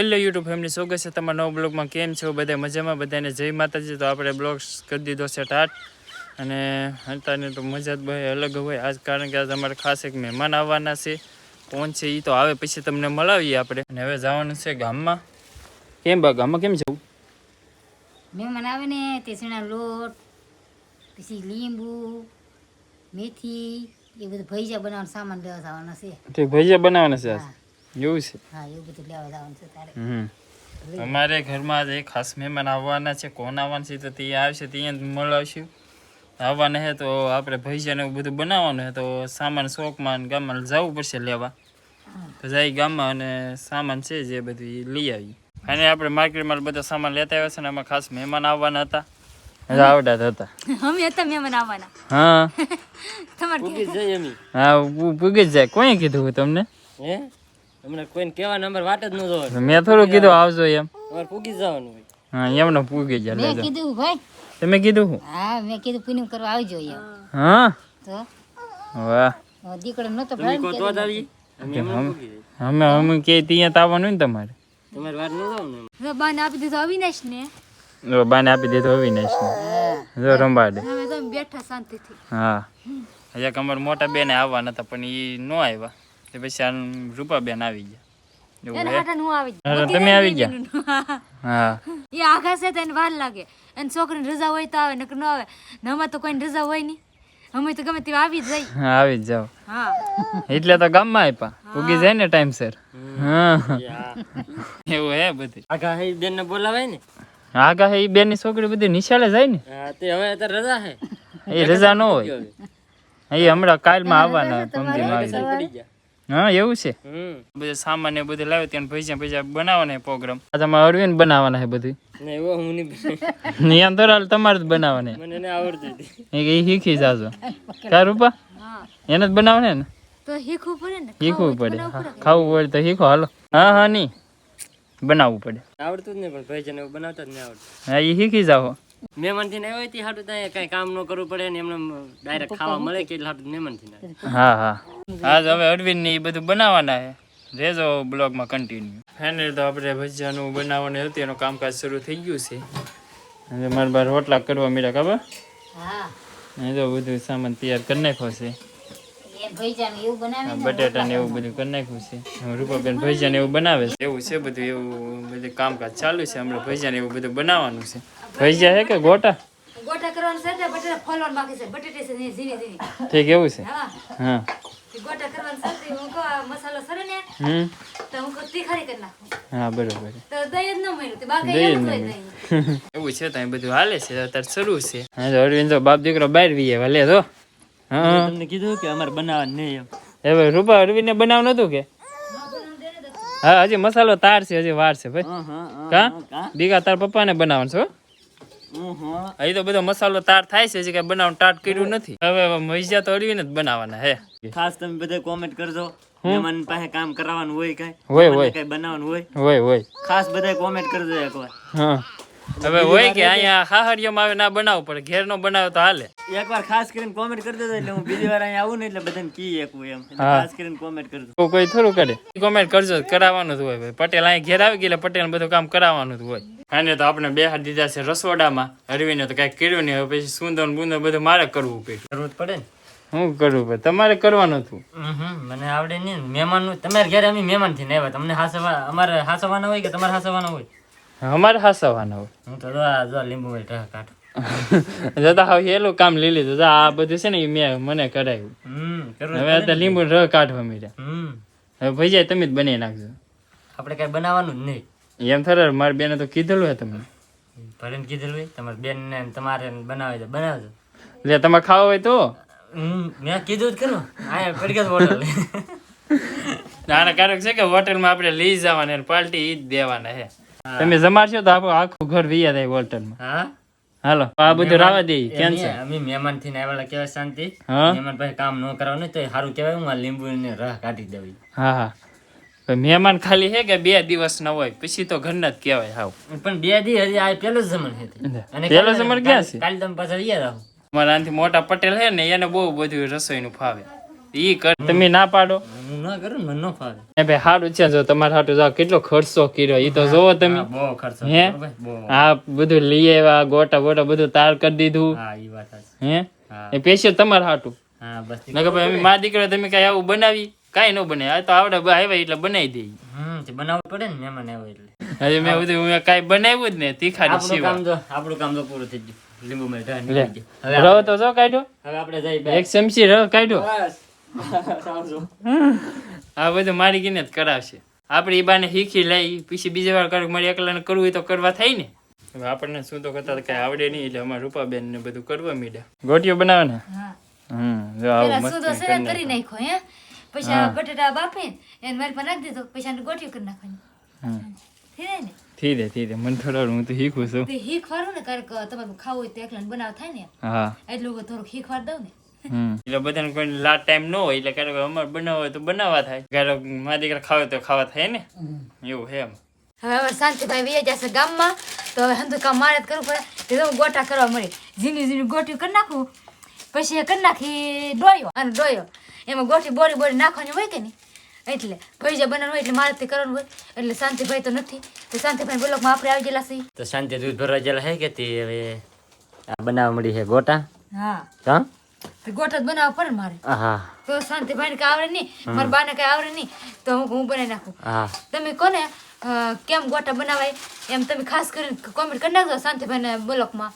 Hello YouTube family સ્વાગત છે તમારા નવા બ્લોગમાં કેમ છો બધા? મજામાં બધાને? જય માતાજી. તો આપણે બ્લોગ્સ કરી દીધો છે ટાટ અને અત્યારની તો મજા જ ભાઈ અલગ હોય. આજ કારણ કે આજ અમારે ખાસ એક મહેમાન આવવાના છે. કોણ છે એ તો આવે પછી તમને મળાવીએ આપણે. અને હવે જવાનું છે ગામમાં. કેમ બા ગામમાં કેમ જવું? મહેમાન આવે ને તેસણા લોટ પછી લીંબુ મેથી એ બધું ભજીયા બનાવવાનો સામાન લેવા જવાના છે. ભજીયા બનાવવાના છે એવું છે? હા એવું બધું લેવા જવાનું છે તારે. હમ. અમારે ઘરમાં આજે એક ખાસ મહેમાન આવવાના છે કોણ આવવાના છે તો તે આવશે ત્યાં જ મળાવશું. આવવાના હે તો આપણે ભજીયા ને એવું બધું બનાવવાનું હે તો સામાન શોખમાં ગામમાં જવું પડશે લેવા. તો જાય ગામમાં અને સામાન છે જે બધું એ લઈ આવી અને આપણે માર્કેટમાં બધા સામાન લેતા આવ્યા છે ને એમાં ખાસ મહેમાન આવવાના હતા. આવડા હતા. અમે હતા મહેમાન આવવાના. હા. તમારે હા પૂગી જ જાય. કોઈ કીધું તમને? હે? હમણાં કોઈને કેવા નંબર વાટ જ ન જોવે. મેં થોડું કીધું આવજો એમ. તમારે પૂગી જવાનું હોય. હા એમને પૂગી જાય મેં કીધું ભાઈ. તમે કીધું હું? હા મેં કીધું પૂનમ કરવા આવજો એમ. હા? તો? વાહ. દીકરો નતો ભાઈ કો તો આવી? અમે અમે અમે કે ત્યાં તો આવવાનું ને તમારે? તમારે વાત ન જાવ ને બાને આપી દીધો અવિનાશ ને. જો બાને આપી દીધો અવિનાશ ને. જો રંબાડે. હવે તો બેઠા શાંતિથી. હા. હજાક અમારા મોટા બેન આવવાના હતા પણ એ ન આવ્યા. તે પછી આ રૂપા બેન આવી ગયા. આવી હા, તમે આવી ગયા? હા. એ આઘા તો એને વાર લાગે. અને છોકરીને રજા હોય તો આવે નકર ન આવે. ને અમારે તો કોઈને રજા હોય નહીં. અમે તો ગમે તેવા આવી જ જાય હા આવી જ જાઓ. એટલે તો ગામમાં આપ્યા પૂગી જાય ને ટાઈમસર હા. એવું હે બધી. આગા હે બેન ને બોલાવાય ને? આગા હે એ બેનની છોકરી બધી નિશાળે જાય ને? તે હવે અત્યારે રજા હે. એ રજા ન હોય. એ હમણાં કાલમાં આવવાના પમદીમાં આવી જાય. પડી ગયા. હા એવું છે. હમ. બધું સામાન ને બધું લાવ્યો ત્યાં ભજીયા ભજીયા બનાવવાના છે પ્રોગ્રામ આ તમારે અરવિંદ બનાવવાના છે બધું. નિયમ તો હાલ તમારે જ બનાવવાના મને આવડતી એ શીખી જાજો. કા રૂપા? એને જ બનાવવાના ને? તો શીખવું પડે ને? શીખવું પડે ખાવું પડે તો શીખો હાલો. હા હા નહીં. બનાવવું પડે. આવડતું જ નહીં પણ ભાઈ જને બનાવતા જ નહીં આવડતું. હા એ શીખી જાઓ. મહેમાનથી આવ્યો હતી હાટું ત્યાં કઈ કામ ન કરવું પડે ને એમને ડાયરેક્ટ ખાવા મળે કે એટલે હાટું મહેમાન હા હા. આજ હવે અરવિંદ ને એ બધું બનાવવાના છે રેજો બ્લોગમાં કન્ટિન્યુ ફાઇનલ તો આપણે ભજીયાનું બનાવવાનું હતું એનું કામકાજ શરૂ થઈ ગયું છે. હવે મારા બાર રોટલા કરવા મળ્યા ખબર? હા. એ તો બધું સામાન તૈયાર કરી નાખ્યો છે. બટેટા ને એવું બધું કરી નાખ્યું છે. રૂપાબેન ભજીયા ને એવું બનાવે છે. એવું છે બધું એવું બધું કામકાજ ચાલુ છે. હમણાં ભજીયા ને એવું બધું બનાવવાનું છે. ભજીયા છે કે ગોટા? ગોટા કરવાનું છે બટેટા ફોલવાનું બાકી છે. બટેટા છે ઝીણી ઝીણી. ઠીક એવું છે. હા. હા. ગોટા કરવાનું છે હું કહું મસાલો સરે ને હમ. તો હું કહું તીખારી કરી નાખું. હા બરોબર. તો દહીં જ ન મળ્યું. તે બાકી એમ જ જ ન હોય દહીં. એવું છે ત્યાં બધું હાલે છે. અત્યારે શરૂ છે. હા તો અરવિંદ બાપ દીકરો બહાર વી આવ્યા તો. હા. તમને કીધું કે અમારે બનાવવાનું નહીં એમ. હવે રૂપા અરવિંદને બનાવ નતું કે? હા હજી મસાલો તાર છે હજી વાર છે ભાઈ. કા? દીકા તાર પપ્પાને બનાવવાનું છે હો? અહીં તો બધો મસાલો તાર થાય છે હજી કઈ બનાવવાનું ટાટ કર્યું નથી. હવે હવે તો અડવીને જ બનાવવાના હે ખાસ તમે બધા કોમેન્ટ કરજો. મહેમાન પાસે કામ કરાવવાનું હોય કઈ. હોય હોય. કઈ બનાવવાનું હોય? હોય હોય. ખાસ બધા કોમેન્ટ કરજો એકવાર હા. હવે હોય કે અહીંયા હાહરિયામાં આવે ના બનાવું પડે. ઘેર નો બનાવે તો હાલે. એકવાર ખાસ કરીને કોમેન્ટ કરી દેજો એટલે હું બીજી વાર અહીંયા આવું ને એટલે બધાને કી એકું એમ. ખાસ કરીને કોમેન્ટ કરજો તો કોઈ થોડું કરે. કોમેન્ટ કરજો કરાવવાનું જ હોય ભાઈ. પટેલ અહીં ઘેર આવી ગયેલા પટેલ બધું કામ કરાવવાનું જ હોય. અને તો આપણે બે હાથ દીધા છે રસોડામાં. હરવીને તો કઈ કર્યું નહીં હવે પછી સુંદર બુંદર બધું મારે કરવું પડ્યું જરૂર પડે ને? હું કરવું ભાઈ? તમારે કરવાનું હતું. મને આવડે નહીં મહેમાન તમારે ઘરે અમે મહેમાનથી આવ્યા. તમને હાસવા અમારે હાસવાના હોય કે તમારે હાસવાના હોય? અમારે હાસવાના હોય. હું તો આ જો લીંબુ ઢાક કાઢું. જતા હવે હેલું કામ લઈ લીધું. જા આ બધું છે ને મેં મને કરાયું હવે આ તો લીંબુ રહ કાઢવા મીઠા હમ. હવે ભૈયા તમે જ બનાવી નાખજો. આપણે કઈ બનાવવાનું જ નહીં. એમ થરે મારી બેને તો કીધેલું હે તમને. ભરેને કીધેલું હોય. તમારી બેન ને તમારે બનાવે તો બનાવજો. એટલે તમારે ખાવા હોય તો. મેં કીધું જ ખરું. આ પડી ગયા હોટલ. નાના કારક છે કે હોટલમાં આપણે લઈ જવાના પાર્ટી ઈ જ દેવાના છે તમે જમાડશો તો આપણું આખું ઘર વિયા થાય હોટલમાં હા? હાલો આ બધું રાવા દે છે? અમે મહેમાનથી આવેલા કેવાય શાંતિ. મહેમાન પાસે કામ ન કરવાનું તો સારું કેવાય હું આ લીંબુ ને રહ કાઢી દેવી હા હા. મહેમાન ખાલી હે કે બે દિવસ ના હોય? પછી તો ઘરના જ કહેવાય હાવ. પણ બે દી હજી આ પેલો જમણ હે અને પેલો જમણ ક્યાં છે? કાલ તમે પાછા રહ્યા રહો. અમારા આનાથી મોટા પટેલ હે ને એને બહુ બધું રસોઈનું ફાવે. ઈ કર. તમે ના પાડો? હું ના કરું મને ન ફાવે. એ ભાઈ સારું છે જો તમારે હાટું જાવ કેટલો ખર્ચો કર્યો ઈ તો જોવો તમે. બહુ ખર્ચો હે? આ બધું લઈ આવ્યા ગોટા ગોટા બધું તાર કરી દીધું. હા ઈ વાત. હે? એ પેશિયલ તમારે હાટું. હા બસ નકર ભાઈ અમે મા દીકરા તમે કઈ આવું બનાવી? કાંઈ ન બને આ તો આવડે આવ્યા એટલે બનાવી દે હમ તે બનાવવું પડે ને મહેમાન આવ્યો એટલે. હજી મેં બધું મેં કાંઈ બનાવ્યું જ ને તીખારી આપણું કામ તો આપણું કામ તો પૂરું થઈ ગયું. લીંબુ મેં હવે રવ તો જો કાઢ્યો. હવે આપણે જઈ એક ચમચી રવ કાઢ્યો. બસ. આ બધું મારી ગીને જ કરાવશે. આપણે એ બાને શીખી લઈ પછી બીજી વાર કરું મારે એકલાને કરવું હોય તો કરવા થાય ને. હવે આપણને શું તો કરતા કઈ આવડે નહીં એટલે અમારા રૂપાબેન ને બધું કરવા મીડ્યા. ગોટીઓ બનાવે હમ જો આવું મસ્ત કરી સરળ કરી નાખ્યું. નાખ્યો હે? પછી આ બટેટા બાફે એને મારી પર નાખી દીધો પછી આને ગોઠવી કરી નાખવાની. થઈ દે થઈ દે મને થોડા હું તો શીખું છું. શીખવાડું ને ક્યારેક તમારે ખાવું હોય તો એકલાને બનાવ થાય ને. હા. એટલું થોડુંક શીખવાડ દઉં ને. એટલે બધાને કોઈ લાટ ટાઈમ ન હોય એટલે ક્યારેક અમારે બનાવવા હોય તો બનાવવા થાય. ક્યારેક મારા દીકરા ખાવે તો ખાવા થાય ને. એવું છે એમ. હવે હવે શાંતિભાઈ વૈયા જશે ગામમાં તો હવે હંધુ કામ મારે કરવું પડે. તો ગોટા કરવા મળે. ઝીણી ઝીણી ગોટ્યું કરી નાખું. પછી એ કરી નાખી ડોયો અને ડોયો. એમાં ગોટી બોરી બોરી નાખવાની હોય કે નહીં? એટલે ભૈજા બનાવવાનું હોય એટલે મારે તે કરવાનું હોય. એટલે શાંતિભાઈ તો નથી. તો શાંતિભાઈ બ્લોકમાં આપણે આવી ગયેલા છીએ. તો શાંતિ દૂધ ભરવા ગયેલા હે કે તે હવે આ બનાવવા મળી છે ગોટા? હા. હા? તો ગોટા બનાવવા પડે ને મારે. હા તો શાંતિભાઈને કઈ આવડે નહીં મારા બાને કઈ આવડે નહીં તો હું હું બનાવી નાખું. તમે કોને કેમ ગોટા બનાવાય? એમ તમે ખાસ કરીને કોમેન્ટ કરી નાખજો શાંતિભાઈને બ્લોકમાં.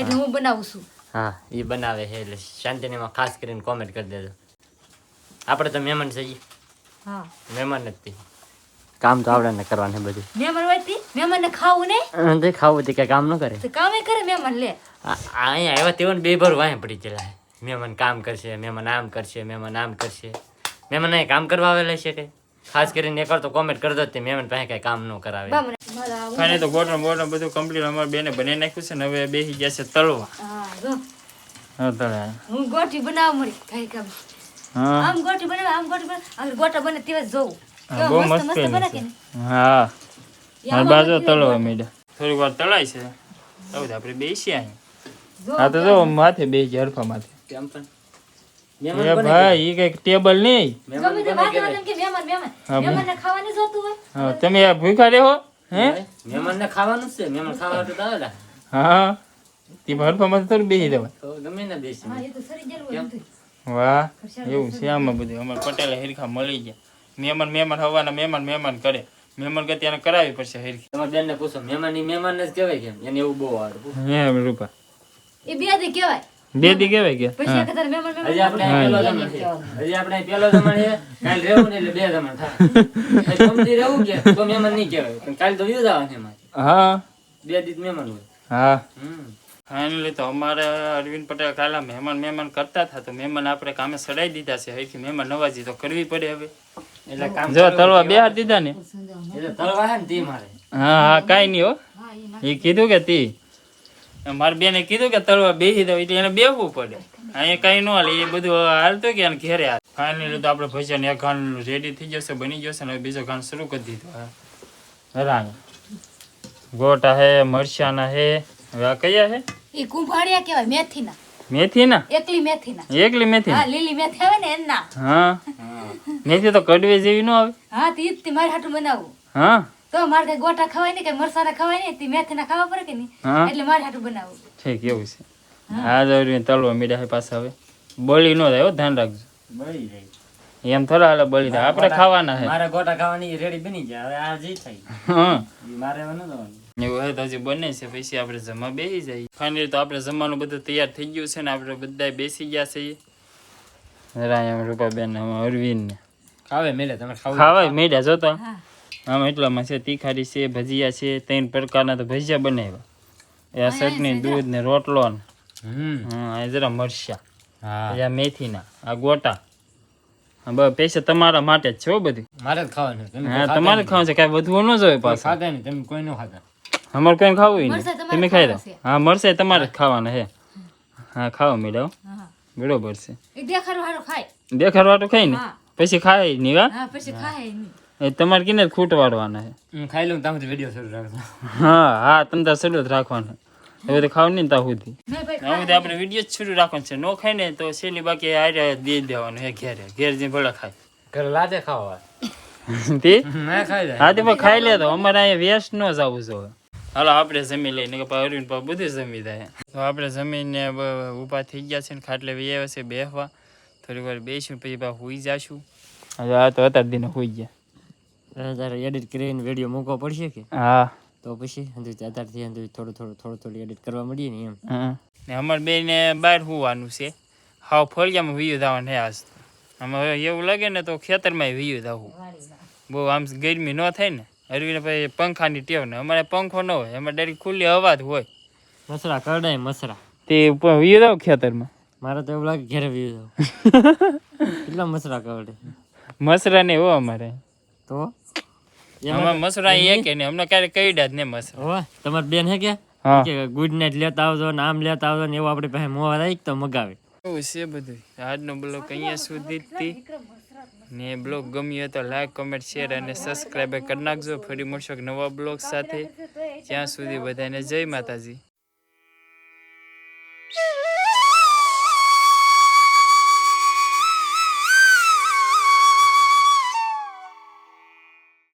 એટલે હું. બનાવું છું. હા. એ બનાવે છે એટલે શાંતિનીમાં ખાસ કરીને કોમેન્ટ કરી દેજો. આપણે તો મહેમાન છીએ હા. મહેમાન જ કામ તો આવડે ને કરવાનું બધું. મહેમાન હોય તી? મહેમાનને ખાવું નહીં તે ખાવું તે કામ ન કરે? તો કામે કરે મહેમાન લે. અહીંયા આવ્યા તેઓ બે ભર વાંહે પડી ગયેલા છે. મહેમાન કામ કરશે મહેમાન આમ કરશે મહેમાન આમ કરશે. મહેમાન અહીં કામ કરવા આવેલા છે કે? ખાસ કરીને એકર તો કોમેન્ટ કરજો જ તે મહેમાન પાસે કઈ કામ ન કરાવે. બા ખાને તો ગોટણ બોટણ બધું કમ્પ્લીટ અમારે બેને બની નાખ્યું છે ને હવે બેસી ગયા છે તળવા. હા તળે હું ગોટી બનાવવા મળી કઈ કામ. હા. આમ ગોટી બનાવ આમ ગોટી બનાવ. આમ ગોટા બને તેવા જોઉં. બહુ મસ્ત બને કે હા. મારા બાજુ તળવા મીડા. થોડીક વાર તળાય છે. તો આપણે બેસીએ અહીં. જો હા તો જો માથે બે હરફા માથે. કેમ પણ? એ ભાઈ એ કંઈક ટેબલ નહીં. કે તમે ભૂખા રહો હે? મહેમાનને ખાવાનું છે. મહેમાન ખાવા તો આવેલા હા તે હરફા માથે થોડું બેસી દેવાય ગમે ને બેસી હા એ તો સરી ગયેલું હોય બધું. વાહ એવું છે આમાં બધું. અમારે પટેલ હિરખા મળી ગયા. મહેમાન મહેમાન હવાના મહેમાન મહેમાન કરે. મહેમાન ગતિ એને કરાવી પડશે હિરખી. તમારા બેન ને પૂછો મહેમાનની મહેમાન જ કહેવાય કેમ? એને એવું બહુ આવડે હે રૂપા. એ બે દી કહેવાય. બે દી કેવાય કે? પછી એક તારે મહેમાન મહેમાન હજી આપણે અહીં પહેલો જમણ છે. હજી આપણે અહીં જમણ છે. કાલ રહેવું ને એટલે બે જમણ થાય. પછી રહેવું કે તો મહેમાન નહીં કહેવાય. પણ કાલ તો વ્યૂ જવાનું એમાં. હા. બે દીધ મહેમાન હોય. હા. ફાઇનલી તો અમારે અરવિંદ પટેલ કાલા મહેમાન મહેમાન કરતા હતા તો મહેમાન આપણે કામે સડાઈ દીધા છે. હવેથી મહેમાન નવાજી તો કરવી પડે હવે. એટલે કામ જો તળવા બે દીધા ને? એટલે તળવા હે ને તે મારે. હા હા કાઈ નહીં હો. એ કીધું કે તી મારી બેને કીધું કે તળવા બેસી દઉં એટલે એને બેહવું પડે. અહીંયા કઈ ન હાલે એ બધું હાલતું કે એને ઘેરે હાલ. ફાઇનલી તો આપણે ભજન એક ખાંડ રેડી થઈ જશે બની જશે ને બીજો ખાંડ શરૂ કરી દીધો. હરાણ. ગોટા હે મરચાના હે હવે આ કયા હે? એ કુંભાળિયા કહેવાય મેથીના. મેથી ના એકલી મેથીના. એકલી મેથી હા લીલી મેથી આવે ને એના. હા. મેથી તો કડવે જેવી ન આવે. હા તો ઈ તે મારે હાટું બનાવું. હા. તો મારે કઈ ગોટા ખવાય નહીં કઈ મરસાના ખવાય નહીં તે મેથીના ખાવા પડે કે નહીં? એટલે મારે હાટું બનાવવું. ઠીક એવું છે. હા. જરૂરી તળવા મીડા હે પાછા હવે. બળી નો થાય ધ્યાન રાખજો. બળી જાય. એમ થોડા હાલે બળી થાય. આપણે ખાવાના હે મારે ગોટા ખાવાની રેડી બની જાય. હવે આ જે થાય. હા. મારે ન જવાનું એવું હોય તો હજી બને છે પછી આપણે જમવા બેસી જઈએ. ફાઇનલી તો આપણે જમવાનું બધું તૈયાર થઈ ગયું છે ને આપણે બધા બેસી ગયા છીએ. રાયમ રૂપાબેન ને અરવિંદ ને ખાવે મેલે તમે ખાવા ખાવાય મેળ્યા જોતો હા. આમ એટલામાં છે તીખારી છે ભજીયા છે ત્રણ પ્રકારના તો ભજીયા બનાવ્યા. એ આ ચટણી દૂધ ને રોટલો ને હમ. જરા મરચા હા. આ મેથીના આ ગોટા. બસ પૈસા તમારા માટે જ છે હો બધું. મારે જ ખાવાનું હા તમારે ખાવાનું છે કાંઈ વધવું ન જોઈએ પાછું. ખાતા નહીં તમે કોઈ ન ખાતા. અમારે કોઈ ખાવું નહીં. તમે ખાઈ દો હા મળશે તમારે જ ખાવાના હે હા ખાવા મેડમ હા બરોબર છે. એ દેખાડો હારું ખાય. દેખાડવાટું ખાઈ ને? પછી ખાય નહીં વા? હા પછી ખાય નહીં. એ તમારે કિને ખૂટ વાળવાના છે. ખાઈ લઉં તમે વીડિયો શરૂ રાખજો. હા હા તમે તાર શરૂ જ રાખવાના. હવે તો ખાવ નહીં ત્યાં સુધી હવે આપણે વીડિયો જ શરૂ રાખવાનું છે. નો ખાય ને તો છેલ્લી બાકી હારે દે દેવાનું હે ઘેર. ઘેર જઈને ભલે ખાય. ઘરે લાદે ખાવા તે? ના ખાઈ જાય. હા તે પણ ખાઈ લે તો. અમારે અહીંયા વેસ્ટ ન જવું જોઈએ હાલો આપણે જમી લઈને કે પછી અરવિંદ પા બધું જમી જાય. તો આપણે જમીને ઊભા થઈ ગયા છે ને ખાટલે આવ્યા છે બેસવા થોડી વાર બેસી પછી પા હુઈ જાશું. હવે આ તો અત્યાર દિને હુઈ ગયા. તારે એડિટ કરીને વીડિયો મૂકવો પડશે કે? હા. તો પછી હજુ અત્યારથી હજુ થોડું થોડું થોડું થોડું એડિટ કરવા મળીએ ને એમ. હં. ને અમારે બેને બહાર હોવાનું છે. હાવ ફળિયામાં વીયું થવાનું હે આજ તો. એવું લાગે ને તો ખેતરમાં વીયું થવું બહુ આમ ગરમી ન થાય ને. અરવીને પછી પંખાની ટેવ ને. અમારે પંખો ન હોય એમાં ડાયરેક્ટ ખુલ્લી હવા જ હોય. મસરા કરડાય મસરા. તે વીયું થાવ ખેતરમાં? મારે તો એવું લાગે ઘેરે વી જાવ કેટલા મસરા કરડે મસરા ને હો અમારે. તો? મસરા એ કે ને અમને ક્યારે કહી જ ને મસરા. હોવે તમાર બેન હે કે? કે ગુડ નાઈટ લેતા આવજો ને આમ લેતા આવજો ને એવું આપણી પાસે મોવા રાખ તો મગાવે. એવું છે બધું. આજનો બ્લોગ અહીંયા સુધી હતી ને બ્લોગ ગમ્યો તો લાઈક કમેન્ટ શેર અને સબસ્ક્રાઈબ કરી નાખજો. ફરી મળશો નવા બ્લોગ સાથે. ત્યાં સુધી બધાને જય માતાજી.